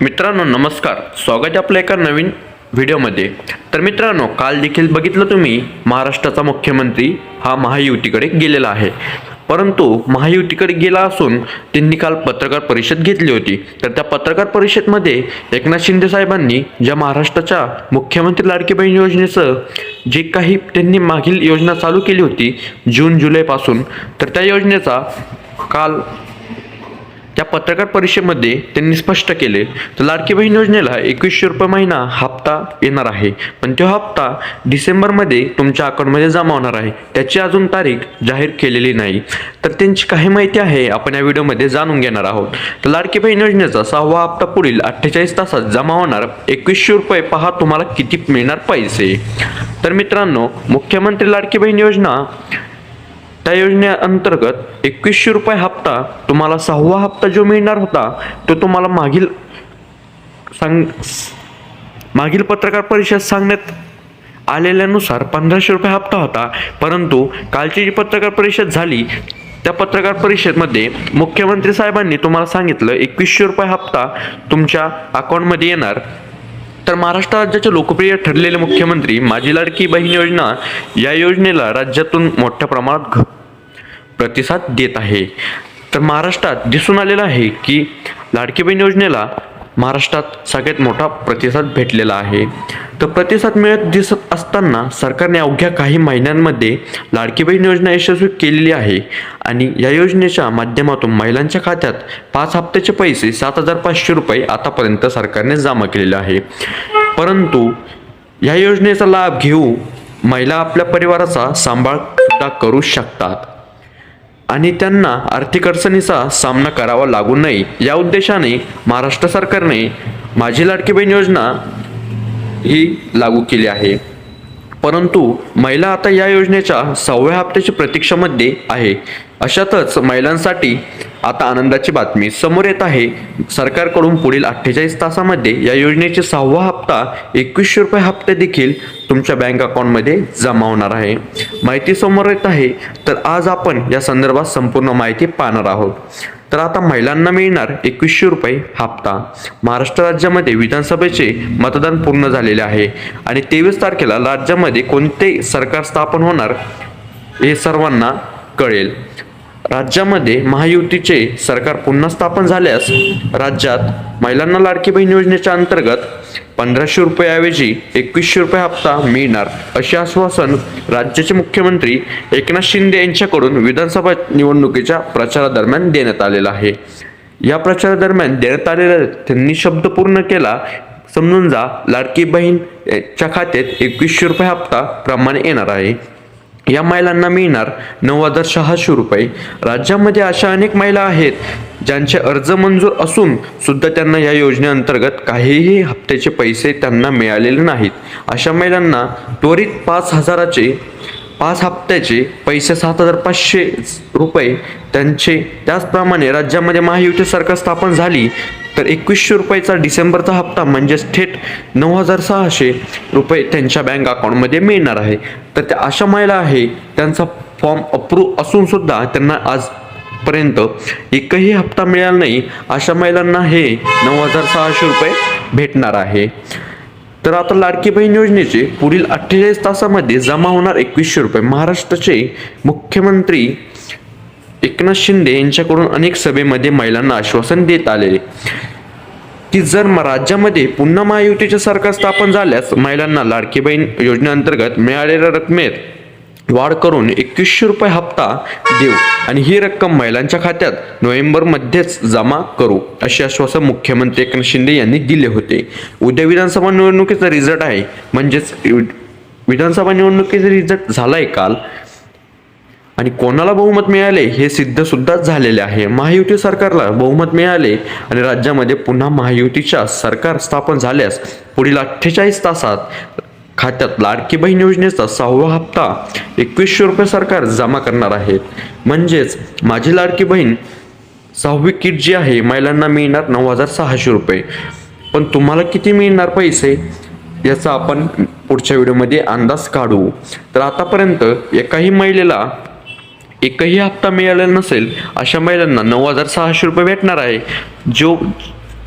मित्रांनो नमस्कार. स्वागत आहे आपल्या एका नवीन व्हिडिओमध्ये. तर मित्रांनो काल देखील बघितलं तुम्ही महाराष्ट्राचा मुख्यमंत्री हा महायुतीकडे गेलेला आहे. परंतु महायुतीकडे गेला असून त्यांनी काल पत्रकार परिषद घेतली होती. तर त्या पत्रकार परिषदमध्ये एकनाथ शिंदे साहेबांनी ज्या महाराष्ट्राच्या मुख्यमंत्री लाडकी बहीण योजनेचं जे काही त्यांनी मागील योजना चालू केली होती जून जुलैपासून तर त्या योजनेचा काल त्या पत्रकार परिषदेमध्ये त्यांनी स्पष्ट केले तर लाडकी बहीण योजनेला एकवीसशे रुपये महिना हप्ता येणार आहे. पण तो हप्ता डिसेंबरमध्ये तुमच्या अकाउंटमध्ये जमा होणार आहे. त्याची अजून तारीख जाहीर केलेली नाही. तर त्यांची काही माहिती आहे आपण या व्हिडिओमध्ये जाणून घेणार आहोत. तर लाडकी बहीण योजनेचा सहावा हप्ता पुढील अठ्ठेचाळीस तासात जमा होणार. एकवीसशे रुपये पहा तुम्हाला किती मिळणार पैसे? तर मित्रांनो मुख्यमंत्री लाडकी बहीण योजना त्या योजनेअंतर्गत एकवीसशे रुपये हप्ता तुम्हाला सहावा हप्ता जो मिळणार होता तो तुम्हाला मागील सांग मागील पत्रकार परिषद सांगण्यात आलेल्यानुसार पंधराशे रुपये हप्ता होता. परंतु कालची जी पत्रकार परिषद झाली त्या पत्रकार परिषदेमध्ये मुख्यमंत्री साहेबांनी तुम्हाला सांगितलं एकवीसशे रुपये हप्ता तुमच्या अकाउंटमध्ये येणार. तर महाराष्ट्र राज्याचे लोकप्रिय ठरलेले मुख्यमंत्री माझी लाडकी बहीण योजना या योजनेला राज्यातून मोठ्या प्रमाणात घ प्रतिसाद देत आहे. तर महाराष्ट्रात दिसून आलेलं आहे की लाडकी बहीण योजनेला महाराष्ट्रात सगळ्यात मोठा प्रतिसाद भेटलेला आहे. तर प्रतिसाद मिळत दिसत असताना सरकारने अवघ्या काही महिन्यांमध्ये लाडकी बहीण योजना यशस्वी केलेली आहे आणि या योजनेच्या माध्यमातून महिलांच्या खात्यात पाच हप्त्याचे पैसे सात हजार पाचशे रुपये आतापर्यंत सरकारने जमा केलेले आहे. परंतु या योजनेचा लाभ घेऊ महिला आपल्या परिवाराचा सांभाळ सुद्धा करू शकतात. आणि त्यांना आर्थिक अडचणीचा सामना करावा लागू नये. या उद्देशाने महाराष्ट्र सरकारने माझी लाडकी बहीण योजना ही लागू केली आहे. परंतु महिला आता या योजनेच्या सहाव्या हप्त्याची प्रतीक्षामध्ये आहे. अशातच महिलांसाठी आता आनंदाची बातमी समोर येत आहे. सरकारकडून पुढील अठ्ठेचाळीस तासामध्ये या योजनेचे सहावा हप्ता एकवीसशे रुपये हप्ते देखील तुमच्या बँक अकाउंटमध्ये जमा होणार आहे. माहिती समोर येत आहे. तर आज आपण या संदर्भात संपूर्ण माहिती पाहणार आहोत. तर आता महिलांना मिळणार एकवीसशे रुपये हप्ता. महाराष्ट्र राज्यामध्ये विधानसभेचे मतदान पूर्ण झालेले आहे आणि तेवीस तारखेला राज्यामध्ये कोणते सरकार स्थापन होणार हे सर्वांना कळेल. राज्यामध्ये महायुतीचे सरकार पुन्हा स्थापन झाल्यास राज्यात महिलांना लाडकी बहीण योजनेच्या अंतर्गत पंधराशे रुपयाऐवजी एकवीसशे रुपये हप्ता मिळणार. असे आश्वासन राज्याचे मुख्यमंत्री एकनाथ शिंदे यांच्याकडून विधानसभा निवडणुकीच्या प्रचारादरम्यान देण्यात आलेला आहे. या प्रचारादरम्यान देण्यात आलेला त्यांनी शब्द पूर्ण केला समजून जा लाडकी बहीणच्या खात्यात एकवीसशे रुपये हप्ता प्रमाणे येणार आहे. या महिलांना मिळणार नऊ हजार सहाशे रुपये. राज्यामध्ये अशा अनेक महिला आहेत ज्यांचे अर्ज मंजूर असून सुद्धा त्यांना या योजनेअंतर्गत काहीही हप्त्याचे पैसे त्यांना मिळालेले नाहीत. अशा महिलांना त्वरित पाच हजाराचे पाच हप्त्याचे पैसे सात हजार पाचशे रुपये त्यांचे. त्याचप्रमाणे राज्यामध्ये महायुती सरकार स्थापन झाली तर एकवीसशे रुपयाचा डिसेंबरचा हप्ता म्हणजेच थेट नऊ हजार सहाशे रुपये त्यांच्या बँक अकाउंटमध्ये मिळणार आहे. तर त्या अशा महिला आहे त्यांचा फॉर्म अप्रूव्ह असून सुद्धा त्यांना आजपर्यंत एकही हप्ता मिळाला नाही. अशा महिलांना हे नऊ हजार सहाशे रुपये भेटणार आहे. तर आता लाडकी बहीण योजनेचे पुढील अठ्ठेचाळीस तासामध्ये जमा होणार एकवीसशे रुपये. महाराष्ट्राचे मुख्यमंत्री एकनाथ शिंदे यांच्याकडून अनेक सभेमध्ये महिलांना आश्वासन देत आलेले. की जर राज्यामध्ये पुन्हा महायुतीचे सरकार स्थापन झाल्यास महिलांना लाडकी बहीण योजनेअंतर्गत मिळालेल्या रकमेत वाढ करून एकवीसशे रुपये हप्ता देऊ आणि ही रक्कम महिलांच्या खात्यात नोव्हेंबरमध्येच जमा करू असे आश्वासन मुख्यमंत्री एकनाथ शिंदे यांनी दिले होते. उद्या विधानसभा निवडणुकीचा रिझल्ट आहे. म्हणजेच विधानसभा निवडणुकीचा रिझल्ट झालाय काल. आणि कोणाला बहुमत मिळाले हे सिद्ध सुद्धा झालेले आहे. महायुती सरकारला बहुमत मिळाले आणि राज्यामध्ये पुन्हा महायुतीच्या सरकार स्थापन झाल्यास पुढील अठ्ठेचाळीस तासात खात्यात लाडकी बहीण योजनेचा सहावा हप्ता एकवीसशे रुपये सरकार जमा करणार आहे. म्हणजेच माझी लाडकी बहीण सहावी किट जी आहे महिलांना मिळणार नऊ हजार सहाशे रुपये. पण तुम्हाला किती मिळणार पैसे? याचा आपण पुढच्या व्हिडिओमध्ये अंदाज काढू. तर आतापर्यंत एकाही महिलेला एकही हप्ता मिळाला नसेल अशा महिलांना नऊ हजार सहाशे रुपये भेटणार आहे. जो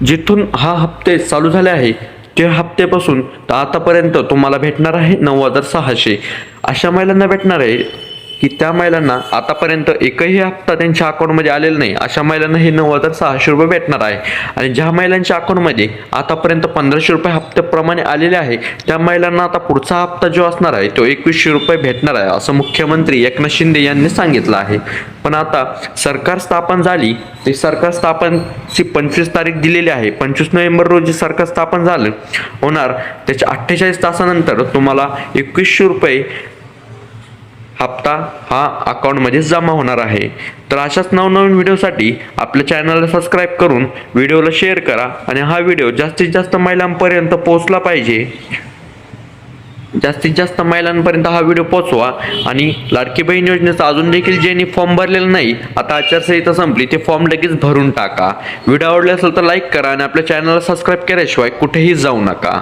जिथून हा हप्ते चालू झाले आहे त्या हप्त्यापासून तर आतापर्यंत तुम्हाला भेटणार आहे नऊ हजार सहाशे अशा महिलांना भेटणार आहे की त्या महिलांना आतापर्यंत एकही हप्ता त्यांच्या अकाउंटमध्ये आलेला नाही. अशा महिलांना हे नऊ हजार सहाशे रुपये भेटणार आहे. आणि ज्या महिलांच्या अकाउंटमध्ये आतापर्यंत पंधराशे रुपये हप्त्याप्रमाणे आलेले आहे त्या महिलांना आता पुढचा हप्ता जो असणार आहे तो एकवीसशे रुपये भेटणार आहे असं मुख्यमंत्री एकनाथ शिंदे यांनी सांगितलं आहे. पण आता सरकार स्थापन झाली ते सरकार स्थापनची पंचवीस तारीख दिलेली आहे. पंचवीस नोव्हेंबर रोजी सरकार स्थापन झालं. होणार त्याच्या अठ्ठेचाळीस तासानंतर तुम्हाला एकवीसशे रुपये हप्ता हा अकाउंटमध्ये जमा होणार आहे. तर अशाच नवनवीन व्हिडिओसाठी आपल्या चॅनलला सबस्क्राईब करून व्हिडिओला शेअर करा आणि हा व्हिडिओ जास्तीत जास्त महिलांपर्यंत पोहोचला पाहिजे. जास्तीत जास्त महिलांपर्यंत हा व्हिडिओ पोचवा आणि लाडकी बहीण योजनेचा अजून देखील ज्यांनी फॉर्म भरलेला नाही आता आचारसंहिता संपली ते फॉर्म लगेच भरून टाका. व्हिडिओ आवडले असेल तर लाईक करा आणि आपल्या चॅनलला सबस्क्राईब केल्याशिवाय कुठेही जाऊ नका.